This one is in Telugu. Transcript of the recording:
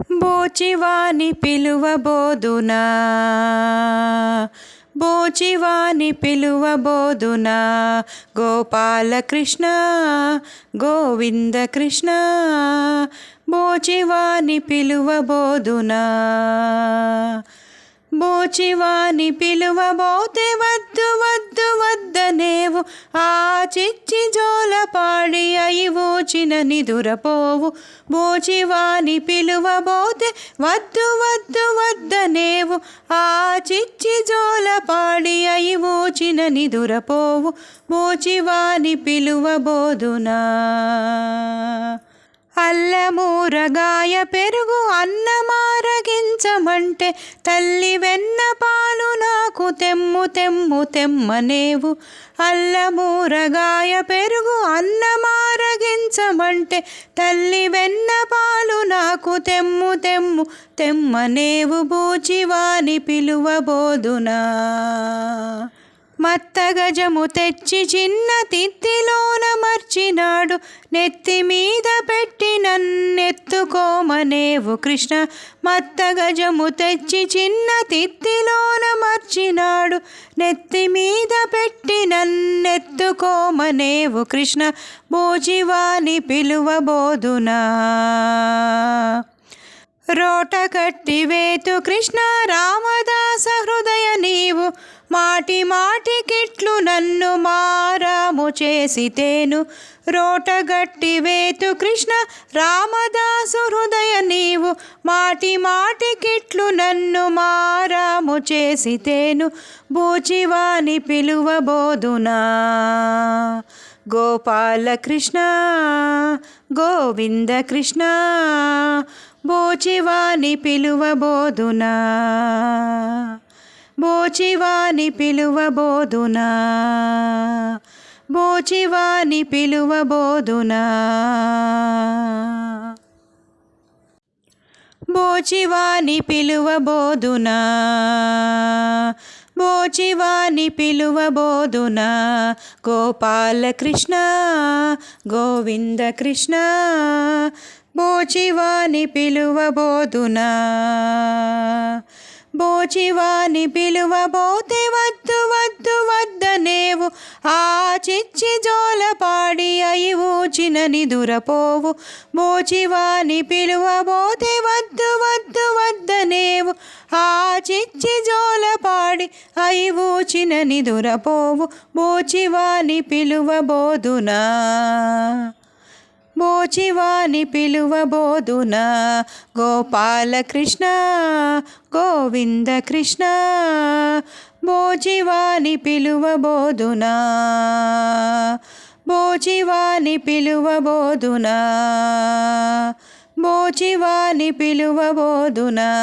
బోచివాని పిలువబోదునా? బోచివాని పిలువబోదునా? గోపాలకృష్ణ గోవింద కృష్ణ బోచివాని పిలువబోదునా? బోచివాని పిలువబోతే వద్దు వద్దు వద్దనేవు ఆ చిచ్చి జోల పాడి అయి ఊచిన నిదురపోవు బోచివాని పిలువబోతే వద్దు వద్దు వద్దనేవు. ఆ చిచ్చి జోల పాడి అయి ఊచిన నిదురపోవు బోచివాని పిలువబోదునా? అల్లమూరగాయ పెరుగు అన్నమారగించమంటే తల్లి వెన్న పాలు తెమ్ము తెమ్ము తెమ్మనేవు. అల్లమూరగాయ పెరుగు అన్నమారగించమంటే తల్లి వెన్న పాలు నాకు తెమ్ము తెమ్ము తెమ్మనేవు. బూచివాని పిలువబోదునా? మత్త గజము తెచ్చి చిన్న తిత్తిలోన మర్చినాడు. నెత్తి మీద పెట్టి నన్నెత్తుకోమనేవు కృష్ణ మత్త గజము తెచ్చి చిన్న తిత్తిలోన మర్చినాడు. నెత్తి మీద పెట్టి నన్నెత్తుకోమనేవు కృష్ణ భోజివాని పిలువబోదునా. రోట కట్టివేతు కృష్ణ రామదాస హృదయ నీవు మాటి మాటికిట్లు నన్ను మారాము చేసితేను. రోటగట్టి వేతు కృష్ణ రామదాసు హృదయ నీవు. మాటి మాటికిట్లు నన్ను మారాము చేసితేను. బూచివాని పిలువబోదునా. గోపాలకృష్ణ గోవింద కృష్ణ బోచివాని పిలువబోదునా. బోచివాని పిలువబోదునా? బోచివాని పిలువబోదునా? బోచివాని పిలువబోదునా? బోచివాని పిలువబోదునా? గోపాలకృష్ణ గోవింద కృష్ణ బోచివాని పిలువబోదునా? బోచివాని పిలువబోతే వద్దు వద్దు వద్దనేవు. ఆ చిచ్చి జోలపాడి అయి ఊచిన నిదురపోవు బోచివాని పిలువబోతే వద్దు వద్దు వద్దనేవు. ఆ చిచ్చి జోలపాడి అయి ఊచిన నిదురపోవు బోచివాని పిలువబోదునా? బోచివాని పిలువబోదున. గోపాలకృష్ణ గోవింద కృష్ణ బోచివాని పిలువబోదున. బోచివాని పిలువబోదున. బోచివాని పిలువబోదునా.